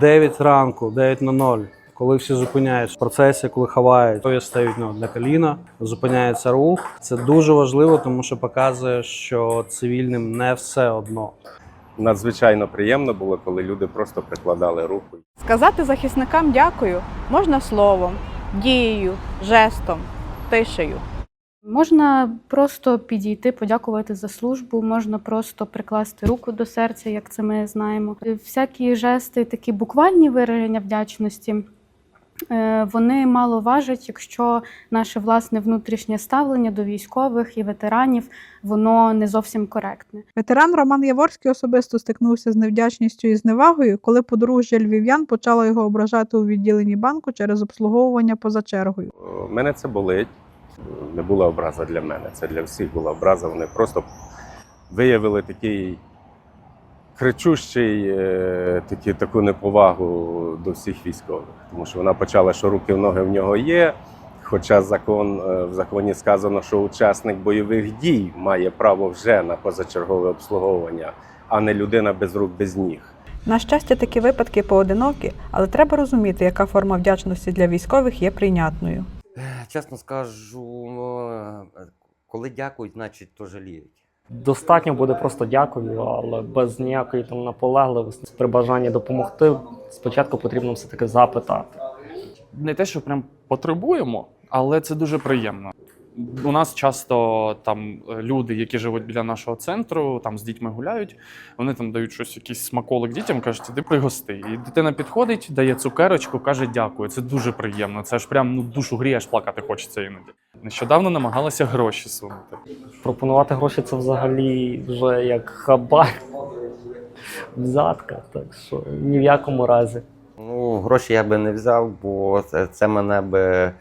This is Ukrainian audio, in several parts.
9 ранку, 9 на 0, коли всі зупиняються в процесі, коли ховають, то стають на одне коліно, зупиняється рух. Це дуже важливо, тому що показує, що цивільним не все одно. Надзвичайно приємно було, коли люди просто прикладали руку. Сказати захисникам дякую можна словом, дією, жестом, тишею. Можна просто підійти, подякувати за службу, можна просто прикласти руку до серця, як це ми знаємо. Всякі жести, такі буквальні вираження вдячності. е, Вони мало важать, якщо наше власне внутрішнє ставлення до військових і ветеранів воно не зовсім коректне. Ветеран Роман Яворський особисто стикнувся з невдячністю і зневагою, коли подружжя львів'ян почало його ображати у відділенні банку через обслуговування поза чергою. Мене це болить. Не була образа для мене, це для всіх була образа. Вони просто виявили такий кричущий, е, такі, таку неповагу до всіх військових. Тому що вона почала, що руки в ноги в нього є. Хоча закон е, в законі сказано, що учасник бойових дій має право вже на позачергове обслуговування, а не людина без рук, без ніг. На щастя, такі випадки поодинокі, але треба розуміти, яка форма вдячності для військових є прийнятною. Чесно скажу, е, коли дякують, значить то жаліють. Достатньо буде просто дякую, але без ніякої там наполегливості при бажанні допомогти. Спочатку потрібно все таки запитати. не те, що прям потребуємо, але це дуже приємно. У нас часто там е, люди, які живуть біля нашого центру, там з дітьми гуляють, вони там дають щось, якийсь смаколик дітям, кажуть, іди пригости. І дитина підходить, дає цукерочку, каже дякую. Це дуже приємно. Це ж прям ну, душу гріє, аж плакати хочеться іноді. Нещодавно намагалася гроші сунути. Пропонувати гроші це взагалі вже як хабар, взятка, так що ні в якому разі. Ну, гроші я би не взяв, бо це, це мене би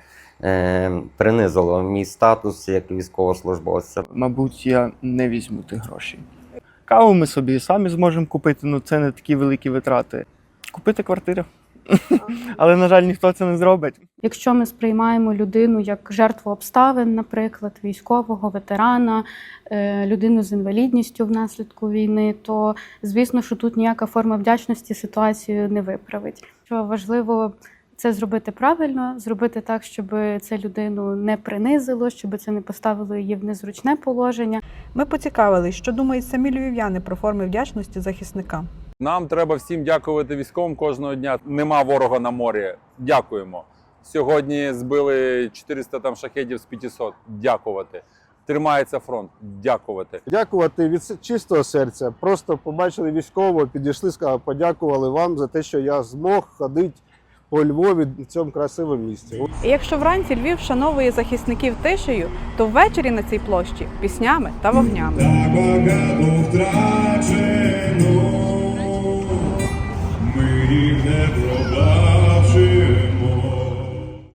принизило мій статус як військовослужбовця. мабуть, я не візьму ті гроші. Каву ми собі самі зможемо купити, ну це не такі великі витрати. Купити квартиру. Але, на жаль, ніхто це не зробить. Якщо ми сприймаємо людину як жертву обставин, наприклад, військового ветерана, е, людину з інвалідністю внаслідку війни, то звісно, що тут ніяка форма вдячності ситуацію не виправить. Що важливо це зробити правильно, зробити так, щоб це людину не принизило, щоб це не поставило її в незручне положення. Ми поцікавились, що думають самі львів'яни про форми вдячності захисникам. Нам треба всім дякувати військовим кожного дня. Нема ворога на морі. Дякуємо. Сьогодні збили 400 там шахедів з 500. Дякувати. Тримається фронт. Дякувати. Дякувати від чистого серця. Просто побачили військового, підійшли, сказали, подякували вам за те, що я змог ходити по Львові в цьому красивому місці. І якщо вранці Львів вшановує захисників тишею, то ввечері на цій площі піснями та вогнями. Та багато втрачено